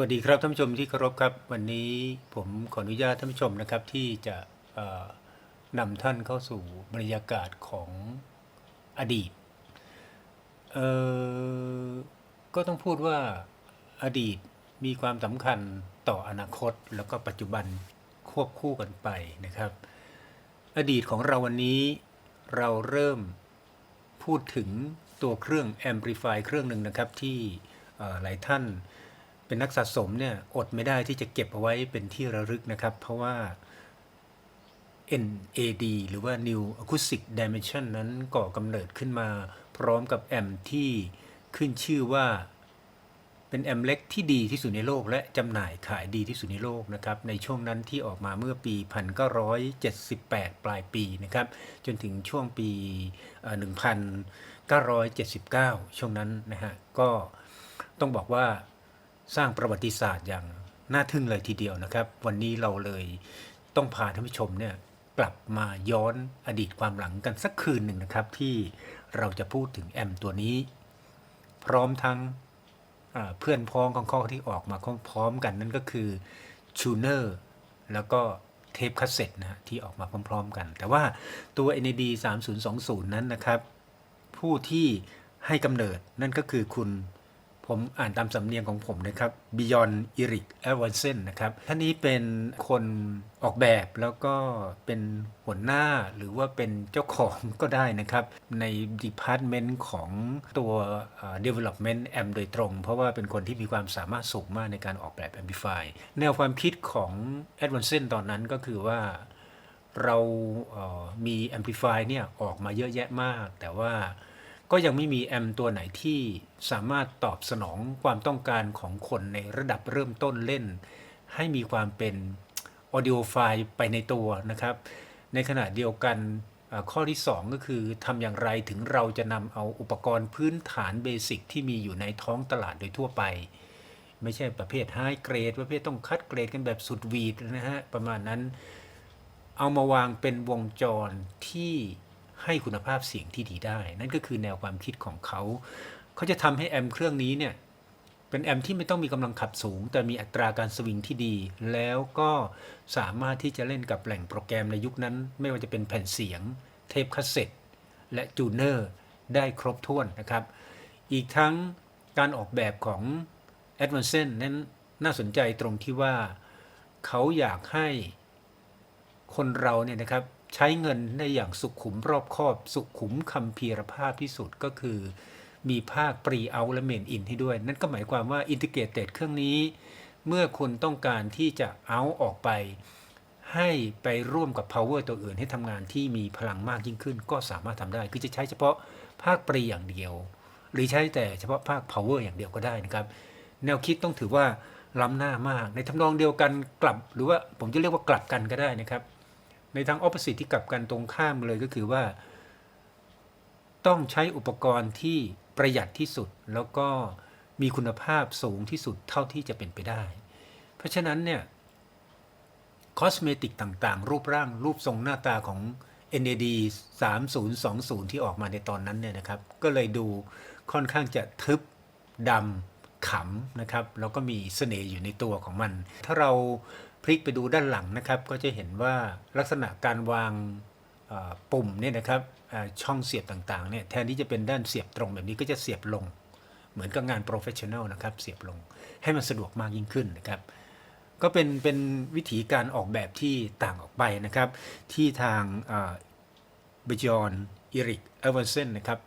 วัสดีครับท่านผู้ชมที่เคารพครับ วันนี้ผมขออนุญาตท่านผู้ชมนะครับที่จะนำท่านเข้าสู่บรรยากาศของอดีตเอ่อก็ต้องพูดว่าอดีตมีความสำคัญต่ออนาคตแล้วก็ปัจจุบันควบคู่กันไปนะครับ อดีตของเราวันนี้เราเริ่มพูดถึงตัวเครื่อง Amplify เครื่องหนึ่งนะครับที่หลายท่าน เป็นนักสะสมเนี่ยอดไม่ได้ที่จะเก็บเอาไว้เป็นที่ระลึกนะครับ เพราะว่า NAD หรือว่า New Acoustic Dimension นั้นก่อกำเนิดขึ้นมาพร้อมกับแอมที่ขึ้นชื่อว่าเป็นแอมเล็กที่ดีที่สุดในโลก และจำหน่ายขายดีที่สุดในโลกนะครับในช่วงนั้นที่ออกมาเมื่อปี 1978 ปลายปีนะครับจนถึงช่วงปีเอ่อ1979 ช่วงนั้นนะฮะก็ต้องบอกว่า สร้างประวัติศาสตร์อย่างน่าทึ่งเลยทีเดียวนะครับ วันนี้เราเลยต้องพาท่านผู้ชมเนี่ยกลับมาย้อนอดีตความหลังกันสักคืนหนึ่งนะครับ ที่เราจะพูดถึงแอมตัวนี้ พร้อมทั้งเพื่อนพ้องของเขาที่ออกมาพร้อมกันนั่นก็คือชูเนอร์แล้วก็เทปคาสเซ็ตนะฮะที่ออกมาพร้อม ๆ กัน แต่ว่าตัว NAD 3020 นั้นนะครับ ผู้ที่ให้กำเนิดนั่นก็คือคุณ ผมอ่านตามสำเนียงของผมนะครับ Beyond Eric e v a n s e n นนะครับท่านนี้เป็นคนออกแบบแล้วก็เป็นหัวหน้าหรือว่าเป็นเจ้าของก็ได้นะครับ ใน Department ของตัวเอ่อ Development Amp โดยตรง เพราะว่าเป็นคนที่มีความสามารถสูงมากในการออกแบบ Amplify แนวความคิดของ e v a n s e n ตอนนั้นก็คือว่าเราเอ่อมี Amplify เนี่ยออกมาเยอะแยะมาก แต่ว่า ก็ยังไม่มีแอมตัวไหนที่สามารถตอบสนองความต้องการของคนในระดับเริ่มต้นเล่น ให้มีความเป็น audio file ไปในตัวนะครับ ในขณะเดียวกันข้อที่ 2 ก็คือทำอย่างไรถึงเราจะนำเอาอุปกรณ์พื้นฐานเบสิกที่มีอยู่ในท้องตลาดโดยทั่วไป ไม่ใช่ประเภท high grade ประเภทต้องคัดเกรดกันแบบสุดวีดนะฮะ ประมาณนั้น เอามาวางเป็นวงจรที่ ให้คุณภาพเสียงที่ดีได้ นั่นก็คือแนวความคิดของเขา เขาจะทำให้แอมเครื่องนี้เนี่ยเป็นแอมที่ไม่ต้องมีกำลังขับสูง แต่มีอัตราการสวิงที่ดี แล้วก็สามารถที่จะเล่นกับแหล่งโปรแกรมในยุคนั้น ไม่ว่าจะเป็นแผ่นเสียง เทปคาสเซ็ตและจูเนอร์ได้ครบถ้วนนะครับ อีกทั้งการออกแบบของ a d v a n c e n นั้นน่าสนใจตรงที่ว่าเขาอยากให้คนเราเนี่ยนะครับ ใช้เงินได้อย่างสุขุมรอบคอบ สุขุมคำพีรภาพที่สุดก็คือ มีภาคปรีเอาและเมนอินให้ด้วย นั่นก็หมายความว่าอินทิเกรตเต็ดเครื่องนี้ เมื่อคุณต้องการที่จะเอาออกไปให้ไปร่วมกับ power ตัวอื่นให้ทำงานที่มีพลังมากยิ่งขึ้น ก็สามารถทำได้ คือจะใช้เฉพาะภาคปรีอย่างเดียว หรือใช้แต่เฉพาะภาค power อย่างเดียวก็ได้นะครับ แนวคิดต้องถือว่าล้ำหน้ามาก ในทำนองเดียวกันกลับ หรือว่าผมจะเรียกว่ากลับกันก็ได้นะครับ ในทาง opposite ที่กลับกันตรงข้ามเลยก็คือว่า ต้องใช้อุปกรณ์ที่ประหยัดที่สุด แล้วก็มีคุณภาพสูงที่สุดเท่าที่จะเป็นไปได้ เพราะฉะนั้นเนี่ยคอสเมติกต่างๆ รูปร่างรูปทรงหน้าตาของ NAD 3020 ที่ออกมาในตอนนั้นเนี่ยนะครับ ก็เลยดูค่อนข้างจะทึบดำขำนะครับ แล้วก็มีเสน่ห์อยู่ในตัวของมัน ถ้าเรา พลิกไปดูด้านหลังนะครับ ก็จะเห็นว่าลักษณะการวางปุ่มเนี่ยนะครับช่องเสียบต่างๆเนี่ยแทนที่จะเป็นด้านเสียบตรงแบบนี้ก็จะเสียบลง เหมือนกับงานโปรเฟชชั่น a ลนะครับเสียบลงให้มันสะดวกมากยิ่งขึ้นนะครับก็เป็นเป็นวิธีการออกแบบที่ต่างออกไปนะครับ ที่ทางเบจอนอิริกเอเวอร์เซนนะครับ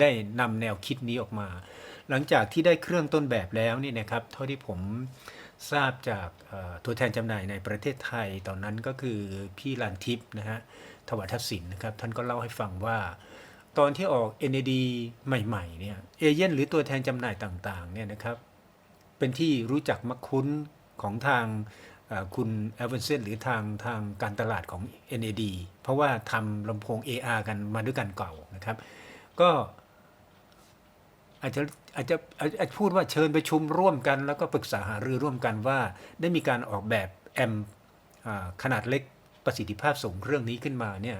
ได้นำแนวคิดนี้ออกมา หลังจากที่ได้เครื่องต้นแบบแล้วนี่นะครับ เท่าที่ผม ทราบจากตัวแทนจำหน่ายในประเทศไทยตอนนั้นก็คือพี่ลานทิพย์นะฮะถวัฒสินนะครับ ท่านก็เล่าให้ฟังว่า ตอนที่ออก NAD ใหม่ๆเนี่ยเอเย่นหรือตัวแทนจำหน่ายต่างๆเนี่ยนะครับ เป็นที่รู้จักมักคุ้นของทางคุณเอเวนเซนหรือทางทางการตลาดของ NAD เพราะว่าทำลำโพง AR กันมาด้วยกันเก่านะครับ ก็ อาจจะอาจจะอาจจะพูดว่าเชิญประชุมร่วมกัน แล้วก็ปรึกษาหารือร่วมกันว่า ได้มีการออกแบบแอมขนาดเล็กประสิทธิภาพสูงเรื่องนี้ขึ้นมาเนี่ย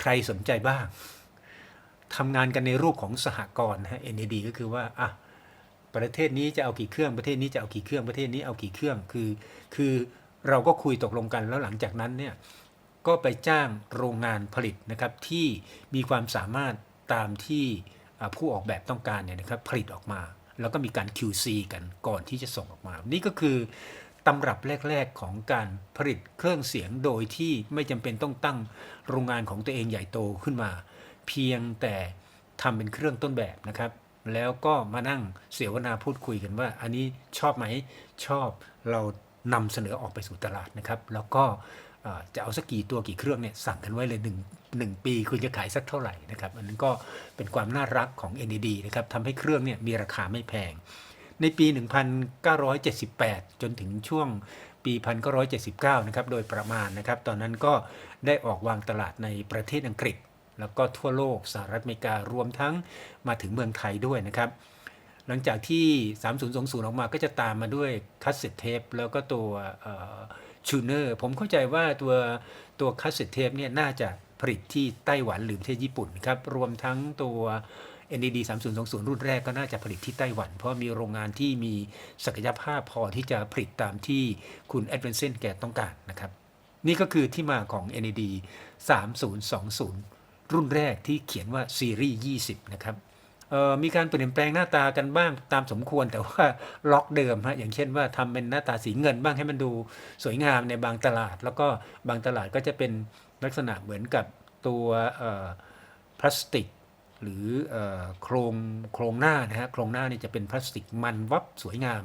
ใครสนใจบ้างทำงานกันในรูปของสหกรณ์นะฮะ NAD ก็คือว่าอะประเทศนี้จะเอากี่เครื่องประเทศนี้จะเอากี่เครื่องประเทศนี้เอากี่เครื่องคือ คือเราก็คุยตกลงกันแล้วหลังจากนั้นเนี่ยก็ไปจ้างโรงงานผลิตนะครับที่มีความสามารถตามที่ ผู้ออกแบบต้องการเนี่ยนะครับผลิตออกมา แล้วก็มีการ QC กันก่อนที่จะส่งออกมา นี่ก็คือตำรับแรก ๆของการผลิตเครื่องเสียงโดยที่ไม่จำเป็นต้องตั้งโรงงานของตัวเองใหญ่โตขึ้นมา เพียงแต่ทำเป็นเครื่องต้นแบบนะครับแล้วก็มานั่งเสวนาพูดคุยกันว่า อันนี้ชอบไหมชอบเรานำเสนอออกไปสู่ตลาดนะครับ แล้วก็ จะเอาสักกี่ตัวกี่เครื่องเนี่ยสั่งกันไว้เลยหนึ่งหนึ่งปีคุณจะขายสักเท่าไหร่นะครับอันนั้นก็เป็นความน่ารักของ NED นะครับทำให้เครื่องเนี่ยมีราคาไม่แพง ในปี 1978 จนถึงช่วงปี 1979 นะครับโดยประมาณนะครับตอนนั้นก็ได้ออกวางตลาดในประเทศอังกฤษ แล้วก็ทั่วโลกสหรัฐอเมริการวมทั้งมาถึงเมืองไทยด้วยนะครับหลังจากที่ 3020 ออกมาก็จะตามมาด้วยคัสเซ็ตเทปแล้วก็ตัว ชูเนอร์ผมเข้าใจว่าตัวตัวคัสเซ็ตเทปเนี่ยน่าจะผลิตที่ไต้หวันหรือประเทศญี่ปุ่นครับ รวมทั้งตัว NDD 3020 รุ่นแรกก็น่าจะผลิตที่ไต้หวัน เพราะมีโรงงานที่มีศักยภาพพอที่จะผลิตตามที่คุณแอดเวนเซนแกต้องการนะครับ นี่ก็คือที่มาของ NAD 3020 รุ่นแรกที่เขียนว่าซีรีส์ 20 นะครับ มีการเปลี่ยนแปลงหน้าตากันบ้างตามสมควรแต่ว่าล็อกเดิมฮะอย่างเช่นว่าทำเป็นหน้าตาสีเงินบ้างให้มันดูสวยงามในบางตลาด แล้วก็บางตลาดก็จะเป็นลักษณะเหมือนกับตัวพลาสติก หรือโครงโครงหน้านะฮะโครงหน้านี่จะเป็นพลาสติกมันวับสวยงาม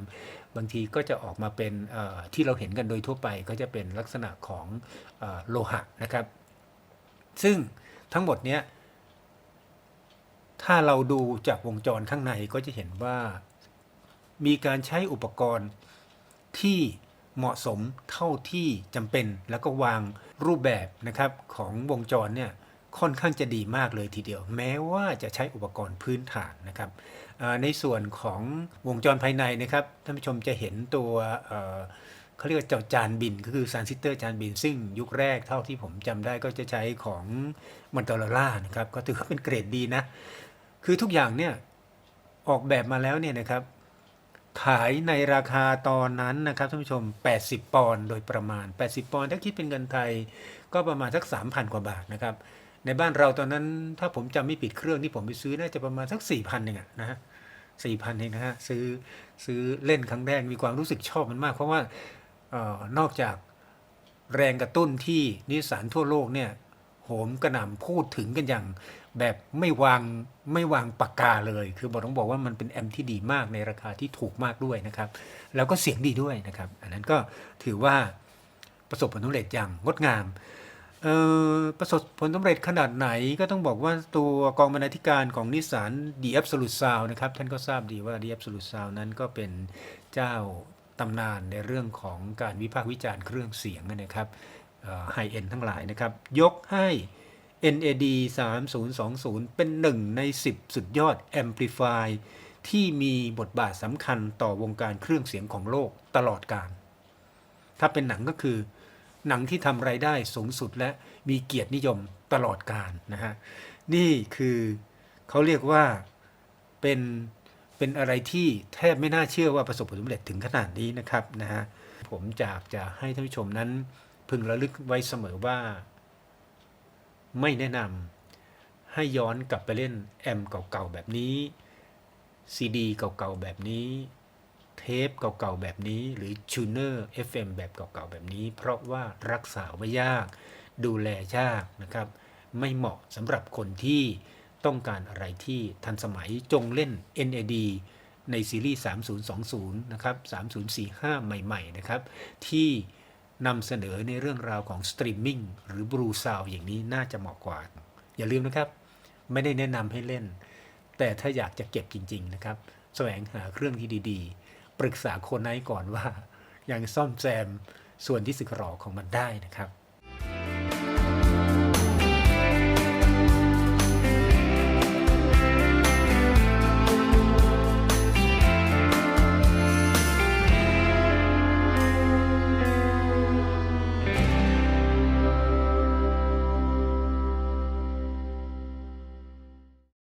บางทีก็จะออกมาเป็นที่เราเห็นกันโดยทั่วไปก็จะเป็นลักษณะของอโลหะนะครับ ซึ่งทั้งหมดเนี้ย ถ้าเราดูจากวงจรข้างในก็จะเห็นว่า มีการใช้อุปกรณ์ที่เหมาะสมเท่าที่จำเป็นแล้วก็วางรูปแบบนะครับของวงจรเนี่ยค่อนข้างจะดีมากเลยทีเดียว แม้ว่าจะใช้อุปกรณ์พื้นฐานนะครับในส่วนของวงจรภายในนะครับท่านผู้ชมจะเห็นตัว เขาเรียกว่าเจ้าจานบินก็คือซานซิสเตอร์จานบิน ซึ่งยุคแรกเท่าที่ผมจำได้ก็จะใช้ของมอนต o ล่านะครับ ก็ถือว่าเป็นเกรดดีนะ คือทุกอย่างเนี่ยออกแบบมาแล้วเนี่ยนะครับ ขายในราคาตอนนั้นนะครับท่านผู้ชม 80 ปอนด์โดยประมาณ 80 ปอนด์ถ้าคิดเป็นเงินไทยก็ประมาณสัก 3,000 กว่าบาทนะครับ ในบ้านเราตอนนั้นถ้าผมจำไม่ผิดเครื่องที่ผมไปซื้อน่าจะประมาณสัก 4,000เองอะนะฮะ4,000เองนะฮะซื้อซื้อเล่นครั้งแรกมีความรู้สึกชอบมันมาก เพราะว่า ออนอกจากแรงกระตุ้นที่นิสสันทั่วโลกเนี่ยโหมกระหน่ำพูดถึงกันอย่างแบบไม่วางไม่วางปากกาเลย คือบอกต้องบอกว่ามันเป็นแอมป์ที่ดีมากในราคาที่ถูกมากด้วยนะครับ แล้วก็เสียงดีด้วยนะครับ อันนั้นก็ถือว่าประสบผลสำเร็จอย่างงดงามออประสบผลสำเร็จขนาดไหนก็ต้องบอกว่าตัวกองบรรณาธิการของนิสสัน The Absolute Sound นะครับ ท่านก็ทราบดีว่า The Absolute Sound นั้นก็เป็นเจ้า ตำนานในเรื่องของการวิพากษ์วิจารณ์เครื่องเสียงนะครับไฮเอ็นทั้งหลายนะครับ ยกให้ NAD 3020 เป็นหนึ่งใน 10 สุดยอด Amplify ที่มีบทบาทสำคัญต่อวงการเครื่องเสียงของโลกตลอดกาลถ้าเป็นหนังก็คือ หนังที่ทำไรายได้สูงสุดและมีเกียรตินิยมตลอดกาลนะฮะ นี่คือเขาเรียกว่าเป็น เป็นอะไรที่แทบไม่น่าเชื่อว่าประสบผลสำเร็จถึงขนาดนี้นะครับนะฮะผมจากจะให้ท่านผู้ชมนั้นพึงระลึกไว้เสมอว่า ไม่แนะนำให้ย้อนกลับไปเล่นแอมเก่าๆแบบนี้ซีดีเก่าๆแบบนี้ เทปเก่าๆแบบนี้ หรือชูเนอร์ FM แบบเก่าๆแบบนี้ เพราะว่ารักษาไว้ยาก ดูแลยากนะครับ ไม่เหมาะสำหรับคนที่ ต้องการอะไรที่ทันสมัยจงเล่น NAD ในซีรีส์ 3020 นะครับ 3045 ใหม่ ๆ นะครับ ที่นำเสนอในเรื่องราวของสตรีมมิ่งหรือบลูซาวอย่างนี้น่าจะเหมาะกว่า อย่าลืมนะครับ ไม่ได้แนะนำให้เล่น แต่ถ้าอยากจะเก็บจริง ๆ นะครับ แสวงหาเครื่องที่ดีๆ ปรึกษาคนไหนก่อนว่ายังซ่อมแซมส่วนที่สึกหรอของมันได้นะครับ